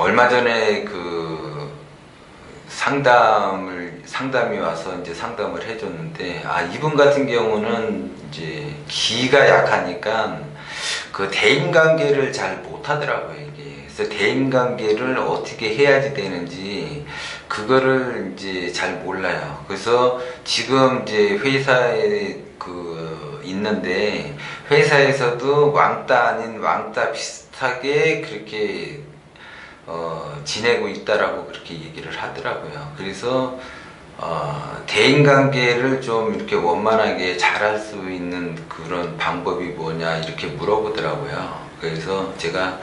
얼마 전에 그 상담을 상담이 와서 이제 상담을 해줬는데 아 이분 같은 경우는 이제 기가 약하니까 그 대인 관계를 잘 못하더라고요 이게. 그래서 대인 관계를 어떻게 해야지 되는지 그거를 이제 잘 몰라요. 그래서 지금 이제 회사에 그 있는데 회사에서도 왕따 아닌 왕따 비슷하게 그렇게 어, 지내고 있다라고 그렇게 얘기를 하더라고요. 그래서 어, 대인 관계를 좀 이렇게 원만하게 잘할 수 있는 그런 방법이 뭐냐 이렇게 물어보더라고요. 그래서 제가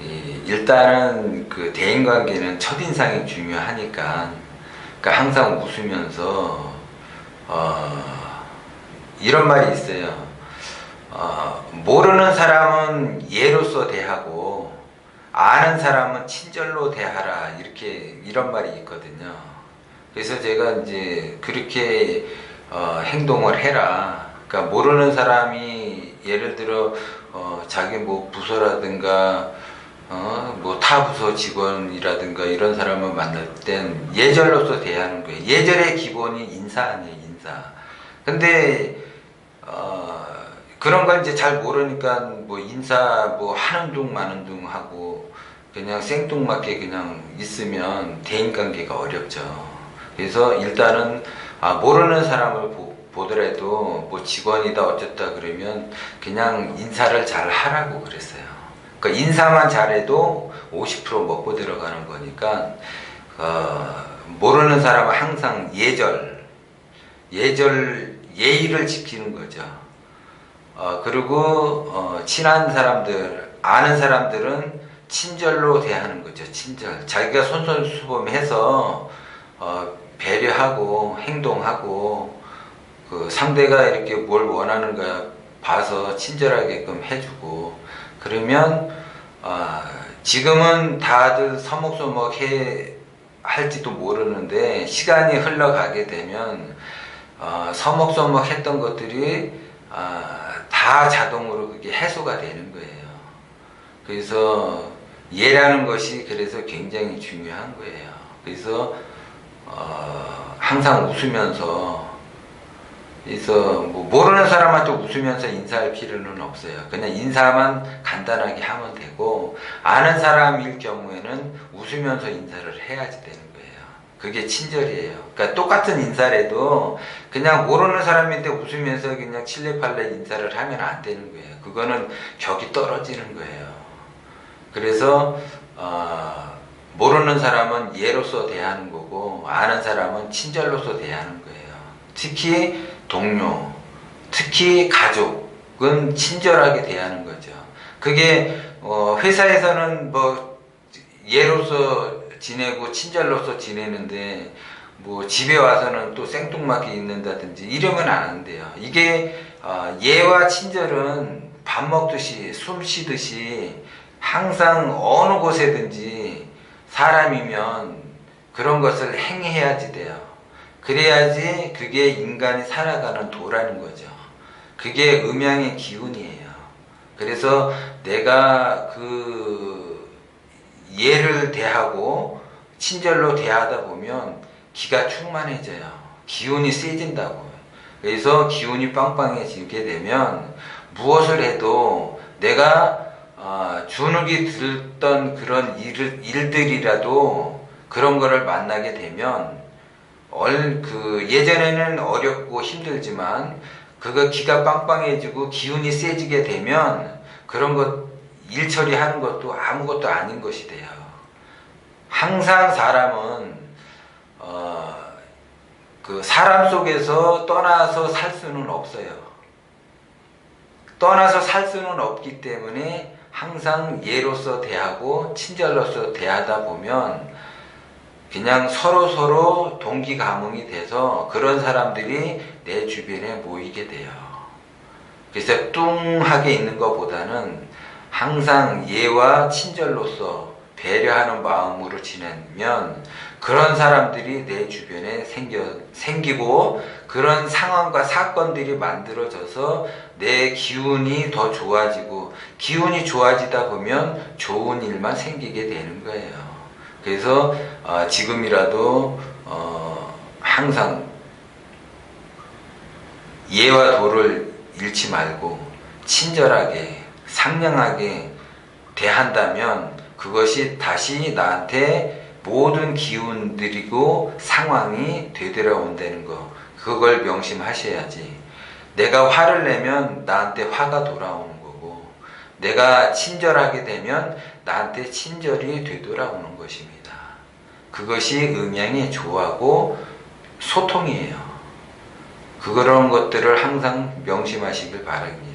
이, 일단은 그 대인 관계는 첫 인상이 중요하니까 그러니까 항상 웃으면서 어, 이런 말이 있어요. 어, 모르는 사람은 예로서 대하고 아는 사람은 친절로 대하라 이렇게 이런 말이 있거든요. 그래서 제가 이제 그렇게 어, 행동을 해라. 그러니까 모르는 사람이 예를 들어 어, 자기 뭐 부서라든가 어, 뭐 타 부서 직원이라든가 이런 사람을 만날 땐 예절로서 대하는 거예요. 예절의 기본이 인사 아니에요, 인사. 근데 어, 그런 걸 이제 잘 모르니까 뭐 인사 뭐 하는 둥 마는 둥 하고 그냥 생뚱맞게 그냥 있으면 대인 관계가 어렵죠. 그래서 일단은 아, 모르는 사람을 보, 보더라도 뭐 직원이다 어쨌다 그러면 그냥 인사를 잘 하라고 그랬어요. 그러니까 인사만 잘해도 50% 먹고 들어가는 거니까 어, 모르는 사람은 항상 예절, 예절 예의를 지키는 거죠. 어, 그리고 어, 친한 사람들, 아는 사람들은 친절로 대하는 거죠. 친절. 자기가 손손수범해서 어, 배려하고 행동하고 그 상대가 이렇게 뭘 원하는가 봐서 친절하게끔 해주고 그러면 아, 지금은 다들 서먹서먹해 할지도 모르는데 시간이 흘러가게 되면 어, 서먹서먹했던 것들이 아, 다 자동으로 그게 해소가 되는 거예요. 그래서 예라는 것이 그래서 굉장히 중요한 거예요. 그래서 어, 항상 웃으면서 그래서 뭐 모르는 사람한테 웃으면서 인사할 필요는 없어요. 그냥 인사만 간단하게 하면 되고 아는 사람일 경우에는 웃으면서 인사를 해야지 되는 거예요. 그게 친절이에요. 그러니까 똑같은 인사라도 그냥 모르는 사람인데 웃으면서 그냥 칠레팔레 인사를 하면 안 되는 거예요. 그거는 격이 떨어지는 거예요. 그래서 어, 모르는 사람은 예로서 대하는 거고 아는 사람은 친절로서 대하는 거예요. 특히 동료, 특히 가족은 친절하게 대하는 거죠. 그게 어, 회사에서는 뭐 예로서 지내고 친절로서 지내는데 뭐 집에 와서는 또 생뚱맞게 있는다든지 이러면 안 돼요. 이게 어, 예와 친절은 밥 먹듯이 숨 쉬듯이 항상 어느 곳에든지 사람이면 그런 것을 행해야지 돼요. 그래야지 그게 인간이 살아가는 도라는 거죠. 그게 음양의 기운이에요. 그래서 내가 그 예를 대하고 친절로 대하다 보면 기가 충만해져요. 기운이 세진다고. 그래서 기운이 빵빵해지게 되면 무엇을 해도 내가 어, 주눅이 들던 그런 일, 일들이라도 그런 거를 만나게 되면 얼, 그 예전에는 어렵고 힘들지만 그거 기가 빵빵해지고 기운이 세지게 되면 그런 것 일 처리하는 것도 아무것도 아닌 것이 돼요. 항상 사람은 어, 그 사람 속에서 떠나서 살 수는 없어요. 떠나서 살 수는 없기 때문에 항상 예로서 대하고 친절로서 대하다 보면 그냥 서로 서로 동기 감흥이 돼서 그런 사람들이 내 주변에 모이게 돼요. 그래서 뚱하게 있는 것보다는 항상 예와 친절로서 배려하는 마음으로 지내면 그런 사람들이 내 주변에 생겨, 생기고 그런 상황과 사건들이 만들어져서 내 기운이 더 좋아지고 기운이 좋아지다 보면 좋은 일만 생기게 되는 거예요. 그래서 어, 지금이라도 어, 항상 예와 도를 잃지 말고 친절하게 상냥하게 대한다면 그것이 다시 나한테 모든 기운들이고 상황이 되돌아온다는 거 그걸 명심하셔야지. 내가 화를 내면 나한테 화가 돌아오는 거고 내가 친절하게 되면 나한테 친절이 되돌아오는 것입니다. 그것이 음양의 조하고 소통이에요. 그런 것들을 항상 명심하시길 바랍니다